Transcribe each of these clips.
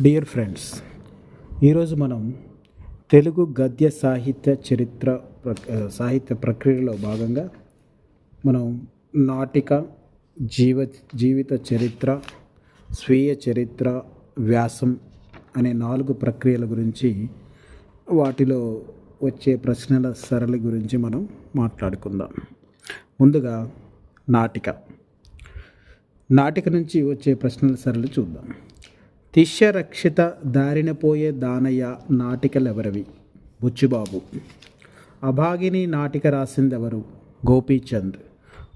Dear friends ఈరోజు మనం తెలుగు గద్య సాహిత్య చరిత్ర ప్రక్- సాహిత్య ప్రక్రియలో భాగంగా మనం నాటిక జీవ జీవిత చరిత్ర స్వీయ చరిత్ర వ్యాసం అనే నాలుగు ప్రక్రియల గురించి వాటిలో వచ్చే ప్రశ్నల సరళి గురించి మనం మాట్లాడుకుందాం. ముందుగా నాటిక. నాటిక నుంచి వచ్చే ప్రశ్నల సరళి చూద్దాం. తిష్యరక్షిత దారిన పోయే దానయ్య నాటికలెవరవి? బుచ్చిబాబు. అభాగిని నాటిక రాసిందెవరు? గోపీచంద్.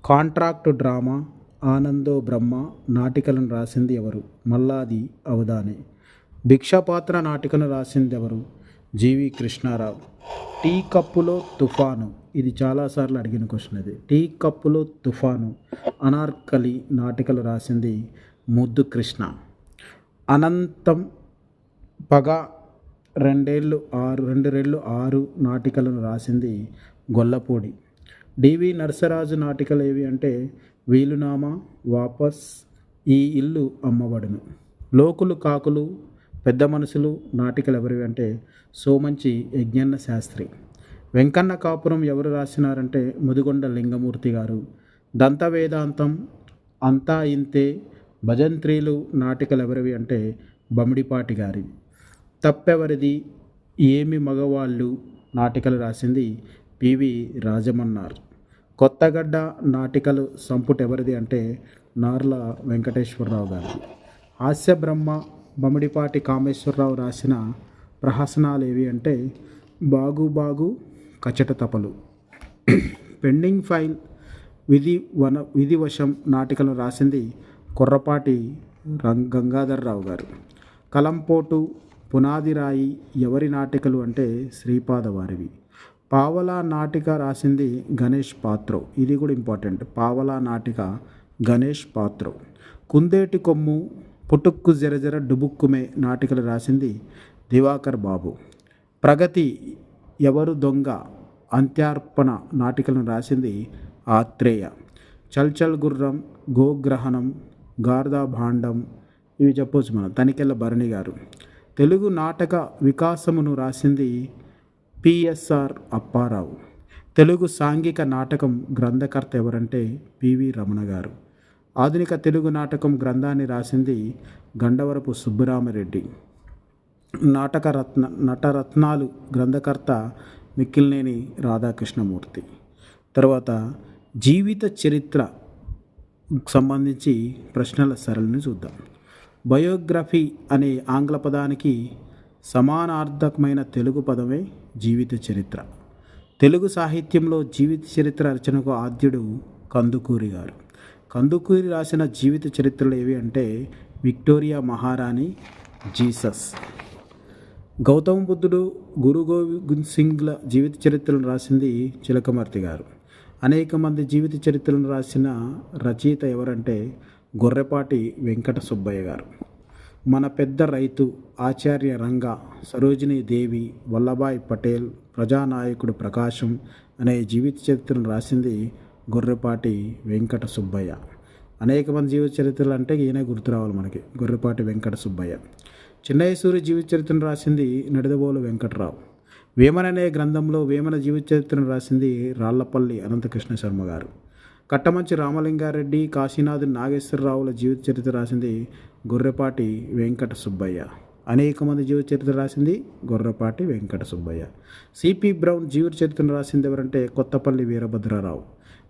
కాంట్రాక్టు డ్రామా ఆనందో బ్రహ్మ నాటికలను రాసింది ఎవరు? మల్లాది అవదానే భిక్షాపాత్ర నాటికను రాసిందెవరు? జీవి కృష్ణారావు. టీ కప్పులో తుఫాను. ఇది చాలాసార్లు అడిగిన క్వశ్చన్ ఇది టీ కప్పులో తుఫాను. అనార్కలి నాటికలు రాసింది ముద్దు కృష్ణ అనంతం పగ రెండేళ్ళు ఆరు రెండు రెళ్ళు ఆరు నాటికలను రాసింది గొల్లపూడి. డివి నరసరాజు నాటికలు ఏవి అంటే వీలునామా వాపస్ ఈ ఇల్లు అమ్మబడును. లోకులు కాకులు పెద్ద మనుషులు నాటికలు ఎవరివి అంటే సోమంచి యజ్ఞన్న శాస్త్రి. వెంకన్న కాపురం ఎవరు రాసినారంటే ముదిగొండ లింగమూర్తి గారు. దంత వేదాంతం అంతా ఇంతే భజంత్రీలు నాటికలు ఎవరివి అంటే బమిడిపాటి గారి. తప్పెవరిది ఏమి మగవాళ్ళు నాటికలు రాసింది పివి రాజమన్నారు. కొత్తగడ్డ నాటికలు సంపుట ఎవరిది అంటే నార్ల వెంకటేశ్వరరావు గారి హాస్యబ్రహ్మ బమిడిపాటి కామేశ్వరరావు రాసిన ప్రహసనాలు ఏవి అంటే బాగు బాగు కచట తపలు. పెండింగ్ ఫైల్ విధి వన విధివశం నాటికలు రాసింది కొర్రపాటి రం- గంగాధర్రావు గారు. కలంపోటు పునాదిరాయి ఎవరి నాటికలు అంటే శ్రీపాద వారివి పావలా నాటిక రాసింది గణేష్ పాత్రో. ఇది కూడా ఇంపార్టెంట్. పావలా నాటిక గణేష్ పాత్రో. కుందేటి కొమ్ము పుటుక్కు జరజర డుబుక్కుమే నాటికలు రాసింది దివాకర్ బాబు. ప్రగతి ఎవరు దొంగ అంత్యార్పణ నాటికలను రాసింది ఆత్రేయ. చల్చల్ గుర్రం గోగ్రహణం గార్దా భాండం ఇవి చెప్పొచ్చు మనం. తనికెళ్ళ భరణి గారు. తెలుగు నాటక వికాసమును రాసింది పిఎస్ఆర్ అప్పారావు. తెలుగు సాంఘిక నాటకం గ్రంథకర్త ఎవరంటే పివి రమణ గారు. ఆధునిక తెలుగు నాటకం గ్రంథాన్ని రాసింది గండవరపు సుబ్బరామరెడ్డి. నాటకరత్న నటరత్నాలు గ్రంథకర్త మిక్కిలినేని రాధాకృష్ణమూర్తి. తర్వాత జీవిత చరిత్ర సంబంధించి ప్రశ్నల సరళిని చూద్దాం. బయోగ్రఫీ అనే ఆంగ్ల పదానికి సమానార్థకమైన తెలుగు పదమే జీవిత చరిత్ర. తెలుగు సాహిత్యంలో జీవిత చరిత్ర రచనకు ఆద్యుడు కందుకూరి గారు. కందుకూరి రాసిన జీవిత చరిత్రలు ఏవి అంటే విక్టోరియా మహారాణి జీసస్. గౌతమ బుద్ధుడు గురు గోవింద్ సింగ్ల జీవిత చరిత్రను రాసింది చిలకమర్తి గారు. అనేక మంది జీవిత చరిత్రలను రాసిన రచయిత ఎవరంటే గొర్రెపాటి వెంకట సుబ్బయ్య గారు. మన పెద్ద రైతు ఆచార్య రంగ సరోజినీ దేవి వల్లభాయ్ పటేల్ ప్రజానాయకుడు ప్రకాశం అనే జీవిత చరిత్రను రాసింది గొర్రెపాటి వెంకట సుబ్బయ్య. అనేక మంది జీవిత చరిత్రలు అంటే ఈయన గుర్తు రావాలి మనకి గొర్రెపాటి వెంకట సుబ్బయ్య. చిన్నయసూరి జీవిత చరిత్రను రాసింది నడిదబోలు వెంకట్రావు. వేమన అనే గ్రంథంలో వేమన జీవిత చరిత్రను రాసింది రాళ్ళపల్లి అనంతకృష్ణ శర్మ గారు. కట్టమంచి రామలింగారెడ్డి కాశీనాథ్ నాగేశ్వరరావుల జీవిత చరిత్ర రాసింది గొర్రెపాటి వెంకట సుబ్బయ్య. అనేక మంది జీవిత చరిత్ర రాసింది Gorrepati Venkata Subbaiah. C P Brown జీవిత చరిత్రను రాసింది ఎవరంటే కొత్తపల్లి వీరభద్రారావు.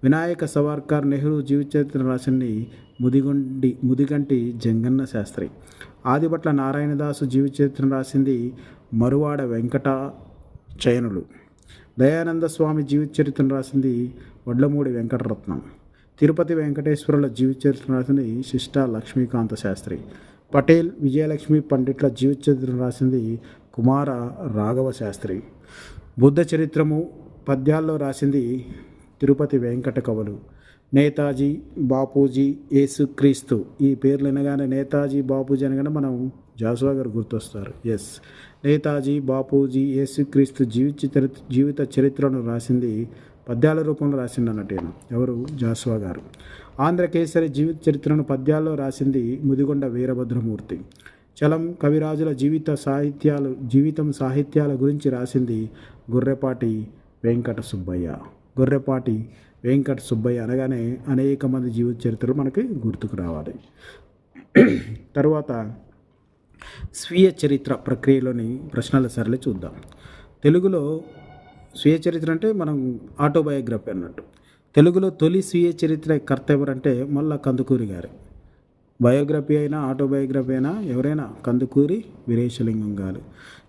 వినాయక సవార్కర్ నెహ్రూ జీవిత చరిత్రను రాసింది ముదిగొండి ముదిగంటి జంగన్న శాస్త్రి. ఆదిభట్ల నారాయణదాసు జీవిత చరిత్రను రాసింది మరువాడ వెంకట చయనులు దయానంద స్వామి జీవిత చరిత్రను రాసింది వడ్లమూడి వెంకటరత్నం. తిరుపతి వెంకటేశ్వరుల జీవిత చరిత్రను రాసింది శిష్ట లక్ష్మీకాంత శాస్త్రి. పటేల్ విజయలక్ష్మి పండిట్ల జీవిత చరిత్రను రాసింది కుమార రాఘవ శాస్త్రి. బుద్ధ చరిత్రము పద్యాల్లో రాసింది తిరుపతి వెంకట కవులు. నేతాజీ బాపూజీ యేసుక్రీస్తు. ఈ పేర్లు వినగానే నేతాజీ బాపూజీ అనగానే మనం జాసువా గారు గుర్తొస్తారు. ఎస్ నేతాజీ బాపూజీ యేసుక్రీస్తు జీవిత చరిత్ర జీవిత చరిత్రను రాసింది పద్యాల రూపంలో రాసింది అన్నట్టు ఎవరు? జాసువా గారు ఆంధ్రకేసరి జీవిత చరిత్రను పద్యాల్లో రాసింది ముదిగొండ వీరభద్రమూర్తి. చలం కవిరాజుల జీవిత సాహిత్యాలు జీవితం సాహిత్యాల గురించి రాసింది గొర్రెపాటి వెంకట సుబ్బయ్య. గొర్రెపాటి వెంకట సుబ్బయ్య అనగానే అనేక మంది జీవిత చరిత్రలు మనకి గుర్తుకు రావాలి. తర్వాత స్వీయ చరిత్ర ప్రక్రియలోని ప్రశ్నల సరళి చూద్దాం. తెలుగులో స్వీయ చరిత్ర అంటే మనం ఆటోబయోగ్రఫీ అన్నట్టు. తెలుగులో తొలి స్వీయ చరిత్ర కర్త ఎవరంటే మళ్ళా కందుకూరి గారు. బయోగ్రఫీ అయినా ఆటోబయోగ్రఫీ అయినా ఎవరైనా కందుకూరి వీరేశలింగం గారు.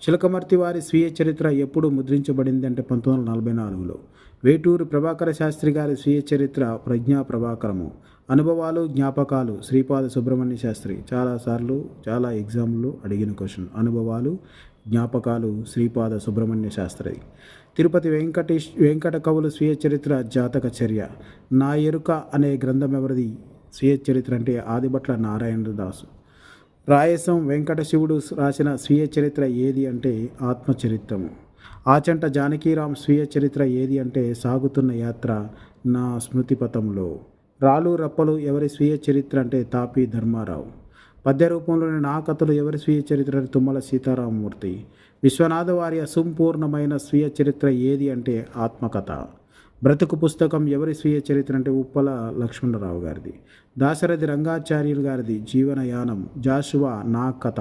చిలకమర్తి వారి స్వీయ చరిత్ర ఎప్పుడు ముద్రించబడింది అంటే పంతొమ్మిది వందల నలభై నాలుగులో. వేటూరు ప్రభాకర శాస్త్రి గారి స్వీయ చరిత్ర ప్రజ్ఞా ప్రభాకరము. అనుభవాలు జ్ఞాపకాలు శ్రీపాద సుబ్రహ్మణ్య శాస్త్రి చాలాసార్లు చాలా ఎగ్జామ్లు అడిగిన క్వశ్చన్. అనుభవాలు జ్ఞాపకాలు శ్రీపాద సుబ్రహ్మణ్య శాస్త్రి. తిరుపతి వెంకటేష్ వెంకట కవులు స్వీయ చరిత్ర జాతక చర్య. నా ఎరుక అనే గ్రంథం ఎవరిది? స్వీయ చరిత్ర అంటే ఆదిభట్ల నారాయణ దాసు రాయసం వెంకట శివుడు రాసిన స్వీయ చరిత్ర ఏది అంటే ఆత్మచరిత్రము. ఆచంట జానకీరాం స్వీయ చరిత్ర ఏది అంటే సాగుతున్న యాత్ర నా స్మృతిపథంలో. రాలు రప్పలు ఎవరి స్వీయ చరిత్ర అంటే తాపి ధర్మారావు. పద్య రూపంలోని నా కథలు ఎవరి స్వీయ చరిత్ర అంటే తుమ్మల సీతారామమూర్తి. విశ్వనాథ వారి అసంపూర్ణమైన స్వీయ చరిత్ర ఏది అంటే ఆత్మకథ. బ్రతుకు పుస్తకం ఎవరి స్వీయ చరిత్ర అంటే ఉప్పల లక్ష్మణరావు గారిది. దాశరథి రంగాచార్యులు గారిది జీవనయానం జాషువా నా కథ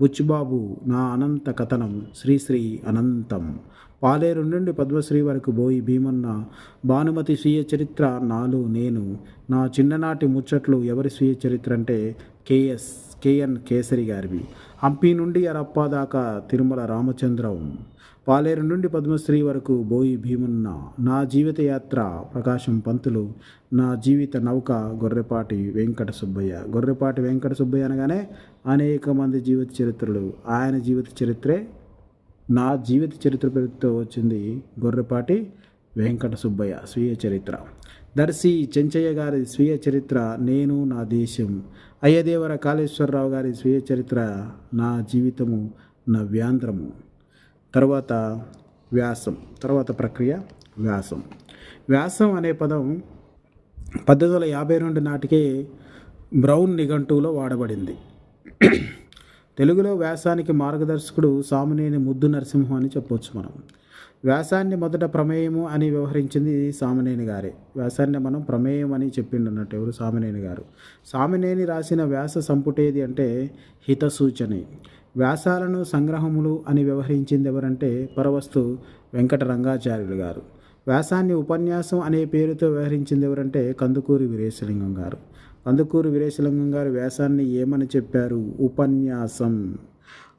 బుచ్చుబాబు నా అనంత కథనం శ్రీశ్రీ అనంతం. పాలేరు నుండి పద్మశ్రీ వరకు బోయి భీమన్న భానుమతి స్వీయ చరిత్ర నాలు నేను. నా చిన్ననాటి ముచ్చట్లు ఎవరి స్వీయ చరిత్ర అంటే కేఎస్ కేఎన్ కేసరి గారివి. హంపి నుండి అరప్ప దాకా తిరుమల రామచంద్రం. పాలేరు నుండి పద్మశ్రీ వరకు బోయి భీమన్న. నా జీవిత యాత్ర ప్రకాశం పంతులు. నా జీవిత నౌక గొర్రెపాటి వెంకట సుబ్బయ్య. గొర్రెపాటి వెంకట సుబ్బయ్య అనగానే అనేక మంది జీవిత చరిత్రలు. ఆయన జీవిత చరిత్రే నా జీవిత చరిత్ర పేరుతో వచ్చింది గొర్రెపాటి వెంకట సుబ్బయ్య స్వీయ చరిత్ర. దర్శి చెంచయ్య గారి స్వీయ చరిత్ర నేను నా దేశం. అయ్యదేవర కాళేశ్వరరావు గారి స్వీయ చరిత్ర నా జీవితము నా వ్యాంధ్రము తర్వాత వ్యాసం తర్వాత ప్రక్రియ వ్యాసం. వ్యాసం అనే పదం పద్దెనిమిది వందల యాభై రెండు నాటికే బ్రౌన్ నిఘంటువులో వాడబడింది. తెలుగులో వ్యాసానికి మార్గదర్శకుడు సామినేని ముద్దు నరసింహం అని చెప్పొచ్చు మనం. వ్యాసాన్ని మొదట ప్రమేయము అని వ్యవహరించింది సామినేని గారే. వ్యాసాన్ని మనం ప్రమేయం అని చెప్పిండు అన్నట్టు ఎవరు? సామినేని గారు. సామినేని రాసిన వ్యాస సంపుటేది అంటే హితసూచనే. వ్యాసాలను సంగ్రహములు అని వ్యవహరించింది ఎవరంటే పరవస్తు వెంకట రంగాచార్యులు గారు. వ్యాసాన్ని ఉపన్యాసం అనే పేరుతో వ్యవహరించింది ఎవరంటే కందుకూరి వీరేశలింగం గారు. అందుకూరు వీరేశలింగం గారు వ్యాసాన్ని ఏమని చెప్పారు? ఉపన్యాసం.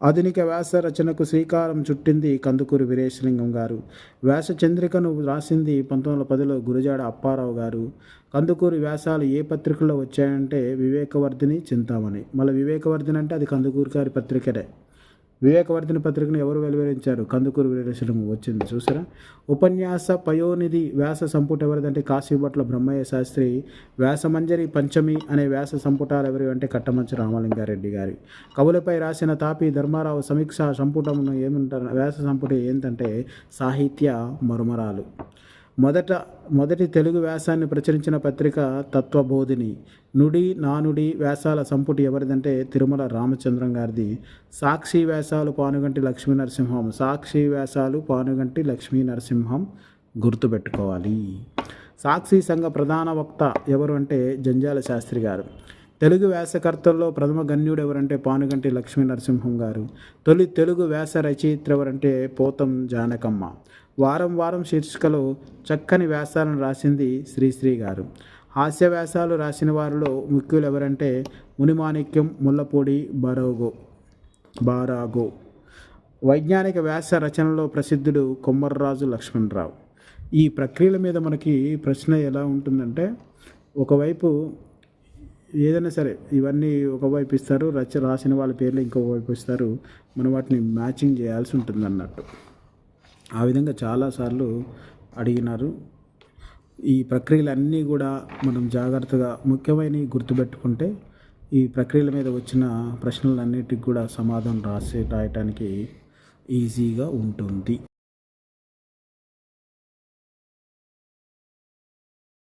ఆధునిక వ్యాస రచనకు శ్రీకారం చుట్టింది కందుకూరు వీరేశలింగం గారు. వ్యాస చంద్రికను రాసింది పంతొమ్మిది వందల పదిలో గురజాడ అప్పారావు గారు. కందుకూరు వ్యాసాలు ఏ పత్రికల్లో వచ్చాయంటే వివేకవర్ధిని చింతామణి. మళ్ళీ వివేకవర్ధిని అంటే అది కందుకూరు గారి పత్రికనే. వివేకవర్ధన పత్రికను ఎవరు వెలువరించారు? కందుకూరు వీరేశలింగం వచ్చింది. చూసారా ఉపన్యాస పయోనిధి వ్యాస సంపుట ఎవరిదంటే కాశీభట్ల బ్రహ్మయ్య శాస్త్రి వ్యాసమంజరి పంచమి అనే వ్యాస సంపుటాలు ఎవరి అంటే కట్టమంచు రామలింగారెడ్డి గారి. కవులపై రాసిన తాపి ధర్మారావు సమీక్ష సంపుటమును ఏమంటారు? వ్యాస సంపుట ఏంటంటే సాహిత్య మరుమరాలు. మొదట మొదటి తెలుగు వ్యాసాన్ని ప్రచురించిన పత్రిక తత్వబోధిని. నుడి నానుడి వ్యాసాల సంపుటి ఎవరిదంటే తిరుమల రామచంద్రం గారిది. సాక్షి వ్యాసాలు పానుగంటి లక్ష్మీ నరసింహం. సాక్షి వ్యాసాలు పానుగంటి లక్ష్మీ నరసింహం గుర్తుపెట్టుకోవాలి. సాక్షి సంఘ ప్రధాన వక్త ఎవరు అంటే జంజాల శాస్త్రి గారు. తెలుగు వ్యాసకర్తల్లో ప్రథమ గణ్యుడు ఎవరంటే పానుగంటి లక్ష్మీ నరసింహం గారు. తొలి తెలుగు వ్యాస రచయిత ఎవరంటే పోతం జానకమ్మ. వారం వారం శీర్షికలో చక్కని వ్యాసాలను రాసింది శ్రీశ్రీ గారు. హాస్య వ్యాసాలు రాసిన వారిలో ముఖ్యులు ఎవరంటే మునిమాణిక్యం ముల్లపూడి బరోగో బారాగో. వైజ్ఞానిక వ్యాస రచనలో ప్రసిద్ధుడు కొమ్మర్రాజు లక్ష్మణరావు. ఈ ప్రక్రియల మీద మనకి ప్రశ్న ఎలా ఉంటుందంటే ఒకవైపు ఏదైనా సరే ఇవన్నీ ఒకవైపు ఇస్తారు రచ రాసిన వాళ్ళ పేర్లు ఇంకొక వైపు ఇస్తారు మనం వాటిని మ్యాచింగ్ చేయాల్సి ఉంటుంది అన్నట్టు ఆ విధంగా చాలాసార్లు అడిగినారు. ఈ ప్రక్రియలన్నీ కూడా మనం జాగ్రత్తగా ముఖ్యమైనవి గుర్తుపెట్టుకుంటే ఈ ప్రక్రియల మీద వచ్చిన ప్రశ్నలన్నిటికి కూడా సమాధానం రాసే రాయటానికి ఈజీగా ఉంటుంది.